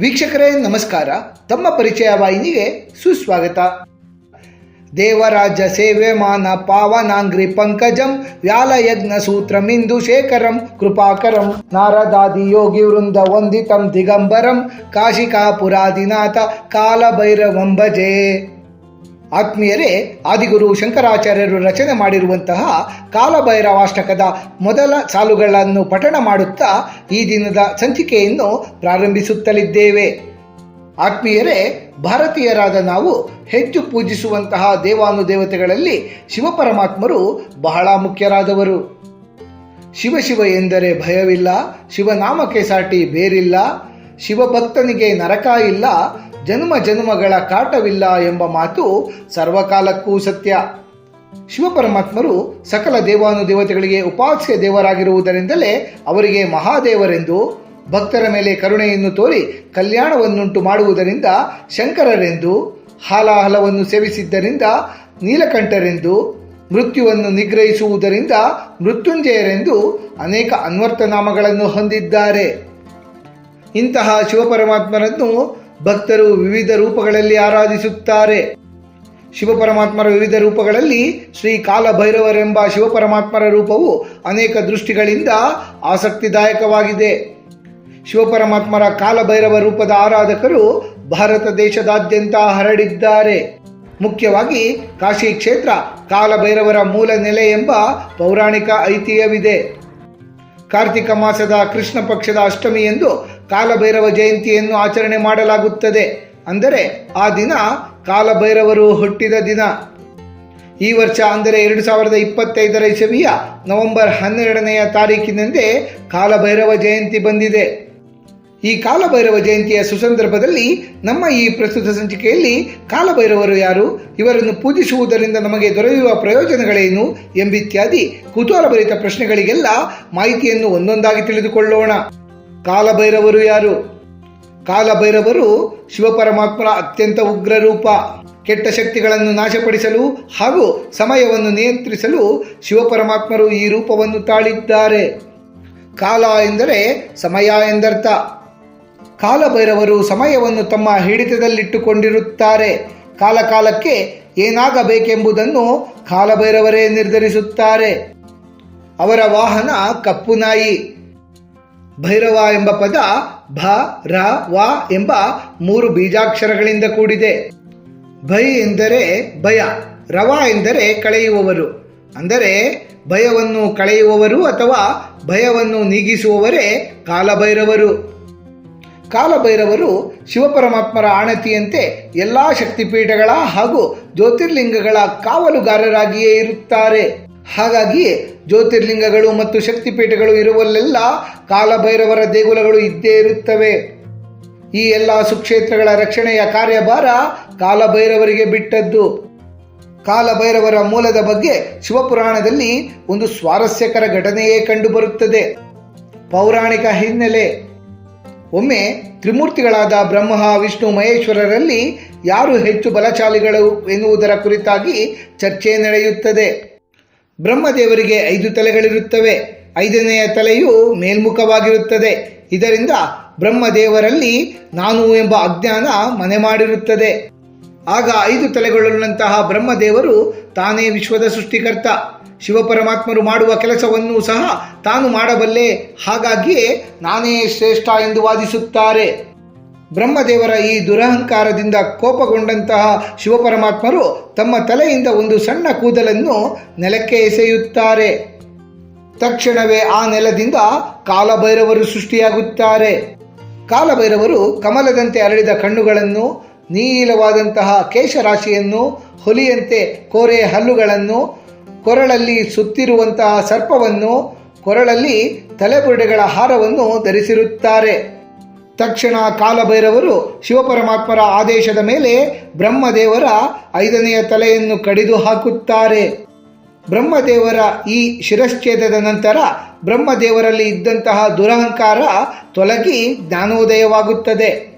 ವೀಕ್ಷಕರೇ, ನಮಸ್ಕಾರ. ತಮ್ಮ ಪರಿಚಯ ವಾಹಿನಿಗೆ ಸುಸ್ವಾಗತ. ದೇವರಾಜ ಸೇವೆ ಮಾನ ಪಾವನಾಂಗ್ರಿ ಪಂಕಜಂ, ವ್ಯಾಲಯಜ್ಞ ಸೂತ್ರಮಿಂದು ಶೇಖರಂ, ಕೃಪಾಕರಂ, ನಾರದಾದಿ ಯೋಗಿ ವೃಂದ ವಂದಿತಂ ದಿಗಂಬರಂ, ಕಾಶಿಕಾಪುರಾದಿನಾಥ ಕಾಲಭೈರವಂ ಭಜೆ. ಆತ್ಮೀಯರೇ, ಆದಿಗುರು ಶಂಕರಾಚಾರ್ಯರು ರಚನೆ ಮಾಡಿರುವಂತಹ ಕಾಲಭೈರವಾಷ್ಟಕದ ಮೊದಲ ಸಾಲುಗಳನ್ನು ಪಠಣ ಮಾಡುತ್ತಾ ಈ ದಿನದ ಸಂಚಿಕೆಯನ್ನು ಪ್ರಾರಂಭಿಸುತ್ತಲಿದ್ದೇವೆ. ಆತ್ಮೀಯರೇ, ಭಾರತೀಯರಾದ ನಾವು ಹೆಚ್ಚು ಪೂಜಿಸುವಂತಹ ದೇವಾನುದೇವತೆಗಳಲ್ಲಿ ಶಿವಪರಮಾತ್ಮರು ಬಹಳ ಮುಖ್ಯರಾದವರು. ಶಿವ ಶಿವ ಎಂದರೆ ಭಯವಿಲ್ಲ ಶಿವನಾಮಕ್ಕೆ ಸಾಟಿ ಬೇರಿಲ್ಲ, ಶಿವಭಕ್ತನಿಗೆ ನರಕ ಇಲ್ಲ ಜನ್ಮ ಜನ್ಮಗಳ ಕಾಟವಿಲ್ಲ ಎಂಬ ಮಾತು ಸರ್ವಕಾಲಕ್ಕೂ ಸತ್ಯ. ಶಿವಪರಮಾತ್ಮರು ಸಕಲ ದೇವಾನುದೇವತೆಗಳಿಗೆ ಉಪಾಸ್ಯ ದೇವರಾಗಿರುವುದರಿಂದಲೇ ಅವರಿಗೆ ಮಹಾದೇವರೆಂದು, ಭಕ್ತರ ಮೇಲೆ ಕರುಣೆಯನ್ನು ತೋರಿ ಕಲ್ಯಾಣವನ್ನುಂಟು ಮಾಡುವುದರಿಂದ ಶಂಕರರೆಂದು, ಹಾಲಾಹಲವನ್ನು ಸೇವಿಸಿದ್ದರಿಂದ ನೀಲಕಂಠರೆಂದು, ಮೃತ್ಯುವನ್ನು ನಿಗ್ರಹಿಸುವುದರಿಂದ ಮೃತ್ಯುಂಜಯರೆಂದು ಅನೇಕ ಅನ್ವರ್ಥನಾಮಗಳನ್ನು ಹೊಂದಿದ್ದಾರೆ. ಇಂತಹ ಶಿವಪರಮಾತ್ಮರನ್ನು ಭಕ್ತರು ವಿವಿಧ ರೂಪಗಳಲ್ಲಿ ಆರಾಧಿಸುತ್ತಾರೆ. ಶಿವಪರಮಾತ್ಮರ ವಿವಿಧ ರೂಪಗಳಲ್ಲಿ ಶ್ರೀ ಕಾಲಭೈರವರೆಂಬ ಶಿವಪರಮಾತ್ಮರ ರೂಪವು ಅನೇಕ ದೃಷ್ಟಿಗಳಿಂದ ಆಸಕ್ತಿದಾಯಕವಾಗಿದೆ. ಶಿವಪರಮಾತ್ಮರ ಕಾಲಭೈರವ ರೂಪದ ಆರಾಧಕರು ಭಾರತ ದೇಶದಾದ್ಯಂತ ಹರಡಿದ್ದಾರೆ. ಮುಖ್ಯವಾಗಿ ಕಾಶಿ ಕ್ಷೇತ್ರ ಕಾಲಭೈರವರ ಮೂಲ ನೆಲೆ ಎಂಬ ಪೌರಾಣಿಕ ಐತಿಹ್ಯವಿದೆ. ಕಾರ್ತಿಕ ಮಾಸದ ಕೃಷ್ಣ ಪಕ್ಷದ ಅಷ್ಟಮಿ ಎಂದು ಕಾಲಭೈರವ ಜಯಂತಿಯನ್ನು ಆಚರಣೆ ಮಾಡಲಾಗುತ್ತದೆ. ಅಂದರೆ ಆ ದಿನ ಕಾಲಭೈರವರು ಹುಟ್ಟಿದ ದಿನ. ಈ ವರ್ಷ ಅಂದರೆ ಎರಡು ಸಾವಿರದ ಇಪ್ಪತ್ತೈದರ ಇಸವಿಯ ನವೆಂಬರ್ ಹನ್ನೆರಡನೆಯ ತಾರೀಕಿನಂದೇ ಕಾಲಭೈರವ ಜಯಂತಿ ಬಂದಿದೆ. ಈ ಕಾಲಭೈರವ ಜಯಂತಿಯ ಸುಸಂದರ್ಭದಲ್ಲಿ ನಮ್ಮ ಈ ಪ್ರಸ್ತುತ ಸಂಚಿಕೆಯಲ್ಲಿ ಕಾಲಭೈರವರು ಯಾರು? ಇವರನ್ನು ಪೂಜಿಸುವುದರಿಂದ ನಮಗೆ ದೊರೆಯುವ ಪ್ರಯೋಜನಗಳೇನು ಎಂಬಿತ್ಯಾದಿ ಕುತೂಹಲಭರಿತ ಪ್ರಶ್ನೆಗಳಿಗೆಲ್ಲ ಮಾಹಿತಿಯನ್ನು ಒಂದೊಂದಾಗಿ ತಿಳಿದುಕೊಳ್ಳೋಣ. ಕಾಲಭೈರವರು ಯಾರು? ಕಾಲಭೈರವರು ಶಿವಪರಮಾತ್ಮರ ಅತ್ಯಂತ ಉಗ್ರ ರೂಪ ಕೆಟ್ಟ ಶಕ್ತಿಗಳನ್ನು ನಾಶಪಡಿಸಲು ಹಾಗೂ ಸಮಯವನ್ನು ನಿಯಂತ್ರಿಸಲು ಶಿವಪರಮಾತ್ಮರು ಈ ರೂಪವನ್ನು ತಾಳಿದ್ದಾರೆ. ಕಾಲ ಎಂದರೆ ಸಮಯ ಎಂದರ್ಥ. ಕಾಲಭೈರವರು ಸಮಯವನ್ನು ತಮ್ಮ ಹಿಡಿತದಲ್ಲಿಟ್ಟುಕೊಂಡಿರುತ್ತಾರೆ. ಕಾಲಕಾಲಕ್ಕೆ ಏನಾಗಬೇಕೆಂಬುದನ್ನು ಕಾಲಭೈರವರೇ ನಿರ್ಧರಿಸುತ್ತಾರೆ. ಅವರ ವಾಹನ ಕಪ್ಪು ನಾಯಿ. ಭೈರವ ಎಂಬ ಪದ ಭ, ರ, ವ ಎಂಬ ಮೂರು ಬೀಜಾಕ್ಷರಗಳಿಂದ ಕೂಡಿದೆ. ಭೈ ಎಂದರೆ ಭಯ, ರವ ಎಂದರೆ ಕಳೆಯುವವರು. ಅಂದರೆ ಭಯವನ್ನು ಕಳೆಯುವವರು ಅಥವಾ ಭಯವನ್ನು ನೀಗಿಸುವವರೇ ಕಾಲಭೈರವರು. ಕಾಲಭೈರವರು ಶಿವಪರಮಾತ್ಮರ ಆಣತಿಯಂತೆ ಎಲ್ಲ ಶಕ್ತಿಪೀಠಗಳ ಹಾಗೂ ಜ್ಯೋತಿರ್ಲಿಂಗಗಳ ಕಾವಲುಗಾರರಾಗಿಯೇ ಇರುತ್ತಾರೆ. ಹಾಗಾಗಿಯೇ ಜ್ಯೋತಿರ್ಲಿಂಗಗಳು ಮತ್ತು ಶಕ್ತಿಪೀಠಗಳು ಇರುವಲ್ಲೆಲ್ಲ ಕಾಲಭೈರವರ ದೇಗುಲಗಳು ಇದ್ದೇ ಇರುತ್ತವೆ. ಈ ಎಲ್ಲ ಸುಕ್ಷೇತ್ರಗಳ ರಕ್ಷಣೆಯ ಕಾರ್ಯಭಾರ ಕಾಲಭೈರವರಿಗೆ ಬಿಟ್ಟದ್ದು. ಕಾಲಭೈರವರ ಮೂಲದ ಬಗ್ಗೆ ಶಿವಪುರಾಣದಲ್ಲಿ ಒಂದು ಸ್ವಾರಸ್ಯಕರ ಘಟನೆಯೇ ಕಂಡುಬರುತ್ತದೆ. ಪೌರಾಣಿಕ ಹಿನ್ನೆಲೆ ಒಮ್ಮೆ ತ್ರಿಮೂರ್ತಿಗಳಾದ ಬ್ರಹ್ಮ, ವಿಷ್ಣು, ಮಹೇಶ್ವರರಲ್ಲಿ ಯಾರು ಹೆಚ್ಚು ಬಲಶಾಲಿಗಳು ಎನ್ನುವುದರ ಕುರಿತಾಗಿ ಚರ್ಚೆ ನಡೆಯುತ್ತದೆ. ಬ್ರಹ್ಮದೇವರಿಗೆ ಐದು ತಲೆಗಳಿರುತ್ತವೆ. ಐದನೆಯ ತಲೆಯು ಮೇಲ್ಮುಖವಾಗಿರುತ್ತದೆ. ಇದರಿಂದ ಬ್ರಹ್ಮದೇವರಲ್ಲಿ ನಾನು ಎಂಬ ಅಜ್ಞಾನ ಮನೆ ಮಾಡಿರುತ್ತದೆ. ಆಗ ಐದು ತಲೆಗಳುಳ್ಳಂತಹ ಬ್ರಹ್ಮದೇವರು ತಾನೇ ವಿಶ್ವದ ಸೃಷ್ಟಿಕರ್ತ. ಶಿವಪರಮಾತ್ಮರು ಮಾಡುವ ಕೆಲಸವನ್ನು ಸಹ ತಾನು ಮಾಡಬಲ್ಲೆ. ಹಾಗಾಗಿಯೇ ನಾನೇ ಶ್ರೇಷ್ಠ ಎಂದು ವಾದಿಸುತ್ತಾರೆ. ಬ್ರಹ್ಮದೇವರ ಈ ದುರಹಂಕಾರದಿಂದ ಕೋಪಗೊಂಡಂತಹ ಶಿವಪರಮಾತ್ಮರು ತಮ್ಮ ತಲೆಯಿಂದ ಒಂದು ಸಣ್ಣ ಕೂದಲನ್ನು ನೆಲಕ್ಕೆ ಎಸೆಯುತ್ತಾರೆ. ತಕ್ಷಣವೇ ಆ ನೆಲದಿಂದ ಕಾಲಭೈರವರು ಸೃಷ್ಟಿಯಾಗುತ್ತಾರೆ. ಕಾಲಭೈರವರು ಕಮಲದಂತೆ ಅರಳಿದ ಕಣ್ಣುಗಳನ್ನು, ನೀಲವಾದಂತಹ ಕೇಶರಾಶಿಯನ್ನು, ಹುಲಿಯಂತೆ ಕೋರೆ ಹಲ್ಲುಗಳನ್ನು ಕೊರಳಲ್ಲಿ ಸುತ್ತಿರುವಂತಹ ಸರ್ಪವನ್ನು ಕೊರಳಲ್ಲಿ ತಲೆಬುರುಡೆಗಳ ಹಾರವನ್ನು ಧರಿಸಿರುತ್ತಾರೆ. ತಕ್ಷಣ ಕಾಲಭೈರವರು ಶಿವಪರಮಾತ್ಮರ ಆದೇಶದ ಮೇಲೆ ಬ್ರಹ್ಮದೇವರ ಐದನೆಯ ತಲೆಯನ್ನು ಕಡಿದು ಹಾಕುತ್ತಾರೆ. ಬ್ರಹ್ಮದೇವರ ಈ ಶಿರಶ್ಛೇದದ ನಂತರ ಬ್ರಹ್ಮದೇವರಲ್ಲಿ ಇದ್ದಂತಹ ದುರಹಂಕಾರ ತೊಲಗಿ ಜ್ಞಾನೋದಯವಾಗುತ್ತದೆ.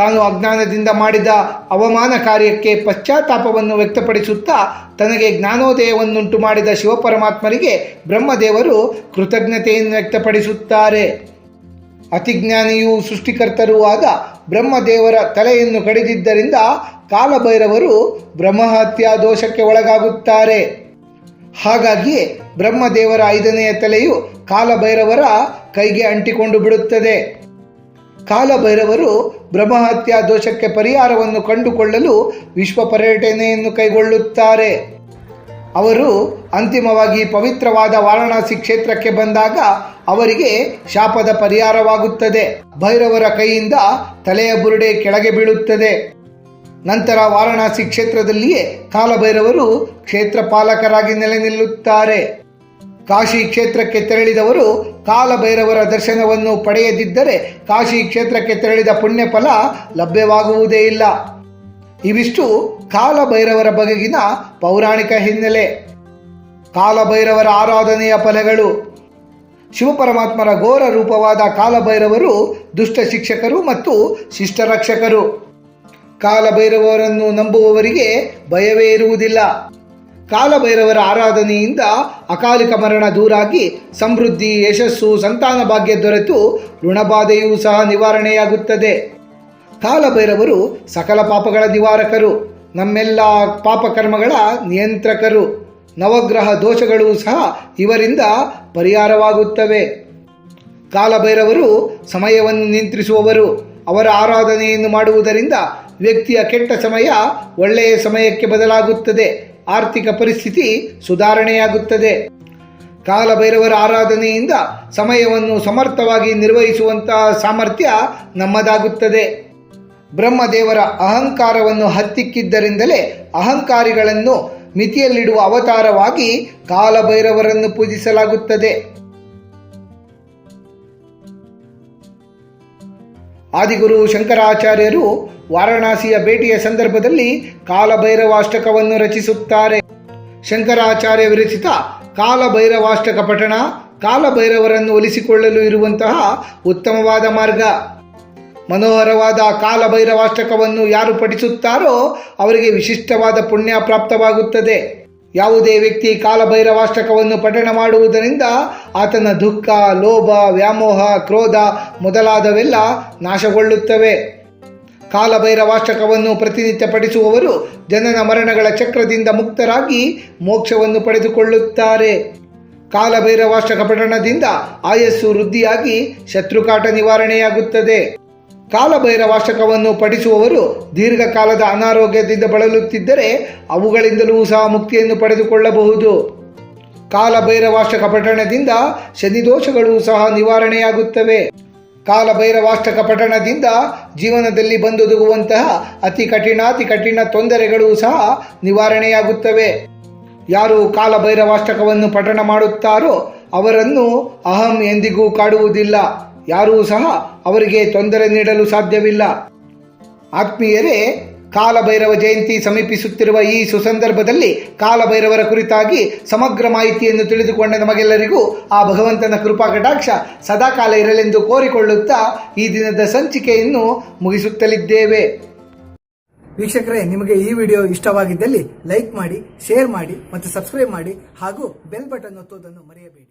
ತಾನು ಅಜ್ಞಾನದಿಂದ ಮಾಡಿದ ಅವಮಾನ ಕಾರ್ಯಕ್ಕೆ ಪಶ್ಚಾತ್ತಾಪವನ್ನು ವ್ಯಕ್ತಪಡಿಸುತ್ತಾ ತನಗೆ ಜ್ಞಾನೋದಯವನ್ನುಂಟು ಮಾಡಿದ ಶಿವಪರಮಾತ್ಮರಿಗೆ ಬ್ರಹ್ಮದೇವರು ಕೃತಜ್ಞತೆಯನ್ನು ವ್ಯಕ್ತಪಡಿಸುತ್ತಾರೆ. ಅತಿಜ್ಞಾನಿಯೂ ಸೃಷ್ಟಿಕರ್ತರೂ ಆದ ಬ್ರಹ್ಮದೇವರ ತಲೆಯನ್ನು ಕಡಿದಿದ್ದರಿಂದ ಕಾಲಭೈರವರು ಬ್ರಹ್ಮಹತ್ಯಾ ದೋಷಕ್ಕೆ ಒಳಗಾಗುತ್ತಾರೆ. ಹಾಗಾಗಿಯೇ ಬ್ರಹ್ಮದೇವರ ಐದನೆಯ ತಲೆಯು ಕಾಲಭೈರವರ ಕೈಗೆ ಅಂಟಿಕೊಂಡು ಬಿಡುತ್ತದೆ. ಕಾಲಭೈರವರು ಬ್ರಹ್ಮಹತ್ಯಾ ದೋಷಕ್ಕೆ ಪರಿಹಾರವನ್ನು ಕಂಡುಕೊಳ್ಳಲು ವಿಶ್ವ ಪರ್ಯಟನೆಯನ್ನು ಕೈಗೊಳ್ಳುತ್ತಾರೆ. ಅವರು ಅಂತಿಮವಾಗಿ ಪವಿತ್ರವಾದ ವಾರಣಾಸಿ ಕ್ಷೇತ್ರಕ್ಕೆ ಬಂದಾಗ ಅವರಿಗೆ ಶಾಪದ ಪರಿಹಾರವಾಗುತ್ತದೆ. ಭೈರವರ ಕೈಯಿಂದ ತಲೆಯ ಬುರುಡೆ ಕೆಳಗೆ ಬೀಳುತ್ತದೆ. ನಂತರ ವಾರಣಾಸಿ ಕ್ಷೇತ್ರದಲ್ಲಿಯೇ ಕಾಲಭೈರವರು ಕ್ಷೇತ್ರ ಪಾಲಕರಾಗಿ ನೆಲೆ ನಿಲ್ಲುತ್ತಾರೆ ಕಾಶಿ ಕ್ಷೇತ್ರಕ್ಕೆ ತೆರಳಿದವರು ಕಾಲಭೈರವರ ದರ್ಶನವನ್ನು ಪಡೆಯದಿದ್ದರೆ ಕಾಶಿ ಕ್ಷೇತ್ರಕ್ಕೆ ತೆರಳಿದ ಪುಣ್ಯ ಫಲ ಲಭ್ಯವಾಗುವುದೇ ಇಲ್ಲ. ಇವಿಷ್ಟು ಕಾಲಭೈರವರ ಬಗೆಗಿನ ಪೌರಾಣಿಕ ಹಿನ್ನೆಲೆ. ಕಾಲಭೈರವರ ಆರಾಧನೆಯ ಫಲಗಳು. ಶಿವಪರಮಾತ್ಮರ ಘೋರ ರೂಪವಾದ ಕಾಲಭೈರವರು ದುಷ್ಟ ಶಿಕ್ಷಕರು ಮತ್ತು ಶಿಷ್ಟರಕ್ಷಕರು. ಕಾಲಭೈರವರನ್ನು ನಂಬುವವರಿಗೆ ಭಯವೇ ಇರುವುದಿಲ್ಲ. ಕಾಲಭೈರವರ ಆರಾಧನೆಯಿಂದ ಅಕಾಲಿಕ ಮರಣ ದೂರಾಗಿ ಸಮೃದ್ಧಿ, ಯಶಸ್ಸು, ಸಂತಾನ ಭಾಗ್ಯ ದೊರೆತು. ಋಣಬಾಧೆಯೂ ಸಹ ನಿವಾರಣೆಯಾಗುತ್ತದೆ. ಕಾಲಭೈರವರು ಸಕಲ ಪಾಪಗಳ ನಿವಾರಕರು. ನಮ್ಮೆಲ್ಲ ಪಾಪಕರ್ಮಗಳ ನಿಯಂತ್ರಕರು. ನವಗ್ರಹ ದೋಷಗಳು ಸಹ ಇವರಿಂದ ಪರಿಹಾರವಾಗುತ್ತವೆ. ಕಾಲಭೈರವರು ಸಮಯವನ್ನು ನಿಯಂತ್ರಿಸುವವರು. ಅವರ ಆರಾಧನೆಯನ್ನು ಮಾಡುವುದರಿಂದ ವ್ಯಕ್ತಿಯ ಕೆಟ್ಟ ಸಮಯ ಒಳ್ಳೆಯ ಸಮಯಕ್ಕೆ ಬದಲಾಗುತ್ತದೆ. ಆರ್ಥಿಕ ಪರಿಸ್ಥಿತಿ ಸುಧಾರಣೆಯಾಗುತ್ತದೆ. ಕಾಲಭೈರವರ ಆರಾಧನೆಯಿಂದ ಸಮಯವನ್ನು ಸಮರ್ಥವಾಗಿ ನಿರ್ವಹಿಸುವಂತಹ ಸಾಮರ್ಥ್ಯ ನಮ್ಮದಾಗುತ್ತದೆ. ಬ್ರಹ್ಮದೇವರ ಅಹಂಕಾರವನ್ನು ಹತ್ತಿಕ್ಕಿದ್ದರಿಂದಲೇ ಅಹಂಕಾರಿಗಳನ್ನು ಮಿತಿಯಲ್ಲಿಡುವ ಅವತಾರವಾಗಿ ಕಾಲಭೈರವರನ್ನು ಪೂಜಿಸಲಾಗುತ್ತದೆ. ಆದಿಗುರು ಶಂಕರಾಚಾರ್ಯರು ವಾರಣಾಸಿಯ ಭೇಟಿಯ ಸಂದರ್ಭದಲ್ಲಿ ಕಾಲಭೈರವಾಷ್ಟಕವನ್ನು ರಚಿಸುತ್ತಾರೆ. ಶಂಕರಾಚಾರ್ಯ ವಿರಚಿತ ಕಾಲಭೈರವಾಷ್ಟಕ ಪಠಣ, ಕಾಲಭೈರವರನ್ನು ಒಲಿಸಿಕೊಳ್ಳಲು ಇರುವಂತಹ ಉತ್ತಮವಾದ ಮಾರ್ಗ. ಮನೋಹರವಾದ ಕಾಲಭೈರವಾಷ್ಟಕವನ್ನು ಯಾರು ಪಠಿಸುತ್ತಾರೋ ಅವರಿಗೆ ವಿಶಿಷ್ಟವಾದ ಪುಣ್ಯ ಪ್ರಾಪ್ತವಾಗುತ್ತದೆ. ಯಾವುದೇ ವ್ಯಕ್ತಿ ಕಾಲಭೈರವಾಷ್ಟಕವನ್ನು ಪಠಣ ಮಾಡುವುದರಿಂದ ಆತನ ದುಃಖ, ಲೋಭ, ವ್ಯಾಮೋಹ, ಕ್ರೋಧ ಮೊದಲಾದವೆಲ್ಲ ನಾಶಗೊಳ್ಳುತ್ತವೆ. ಕಾಲಭೈರವಾಷ್ಟಕವನ್ನು ಪ್ರತಿನಿತ್ಯ ಪಠಿಸುವವರು ಜನನ ಮರಣಗಳ ಚಕ್ರದಿಂದ ಮುಕ್ತರಾಗಿ ಮೋಕ್ಷವನ್ನು ಪಡೆದುಕೊಳ್ಳುತ್ತಾರೆ. ಕಾಲಭೈರವಾಷ್ಟಕ ಪಠಣದಿಂದ ಆಯಸ್ಸು ವೃದ್ಧಿಯಾಗಿ ಶತ್ರುಕಾಟ ನಿವಾರಣೆಯಾಗುತ್ತದೆ. ಕಾಲಭೈರವಾಷ್ಟಕವನ್ನು ಪಠಿಸುವವರು ದೀರ್ಘಕಾಲದ ಅನಾರೋಗ್ಯದಿಂದ ಬಳಲುತ್ತಿದ್ದರೆ ಅವುಗಳಿಂದಲೂ ಸಹ ಮುಕ್ತಿಯನ್ನು ಪಡೆದುಕೊಳ್ಳಬಹುದು. ಕಾಲಭೈರವಾಷ್ಟಕ ಪಠಣದಿಂದ ಶನಿದೋಷಗಳು ಸಹ ನಿವಾರಣೆಯಾಗುತ್ತವೆ. ಕಾಲಭೈರವಾಷ್ಟಕ ಪಠಣದಿಂದ ಜೀವನದಲ್ಲಿ ಬಂದೊದಗುವಂತಹ ಅತಿ ಕಠಿಣಾತಿ ಕಠಿಣ ತೊಂದರೆಗಳು ಸಹ ನಿವಾರಣೆಯಾಗುತ್ತವೆ. ಯಾರು ಕಾಲಭೈರವಾಷ್ಟಕವನ್ನು ಪಠಣ ಮಾಡುತ್ತಾರೋ ಅವರನ್ನು ಅಹಂ ಎಂದಿಗೂ ಕಾಡುವುದಿಲ್ಲ. ಯಾರೂ ಸಹ ಅವರಿಗೆ ತೊಂದರೆ ನೀಡಲು ಸಾಧ್ಯವಿಲ್ಲ. ಆತ್ಮೀಯರೇ, ಕಾಲಭೈರವ ಜಯಂತಿ ಸಮೀಪಿಸುತ್ತಿರುವ ಈ ಸುಸಂದರ್ಭದಲ್ಲಿ ಕಾಲಭೈರವರ ಕುರಿತಾಗಿ ಸಮಗ್ರ ಮಾಹಿತಿಯನ್ನು ತಿಳಿದುಕೊಂಡ ನಮಗೆಲ್ಲರಿಗೂ ಆ ಭಗವಂತನ ಕೃಪಾ ಕಟಾಕ್ಷ ಸದಾಕಾಲ ಇರಲೆಂದು ಕೋರಿಕೊಳ್ಳುತ್ತಾ ಈ ದಿನದ ಸಂಚಿಕೆಯನ್ನು ಮುಗಿಸುತ್ತಲಿದ್ದೇವೆ. ವೀಕ್ಷಕರೇ, ನಿಮಗೆ ಈ ವಿಡಿಯೋ ಇಷ್ಟವಾಗಿದ್ದಲ್ಲಿ ಲೈಕ್ ಮಾಡಿ, ಶೇರ್ ಮಾಡಿ ಮತ್ತು ಸಬ್ಸ್ಕ್ರೈಬ್ ಮಾಡಿ ಹಾಗೂ ಬೆಲ್ ಬಟನ್ ಒತ್ತುವುದನ್ನು ಮರೆಯಬೇಡಿ.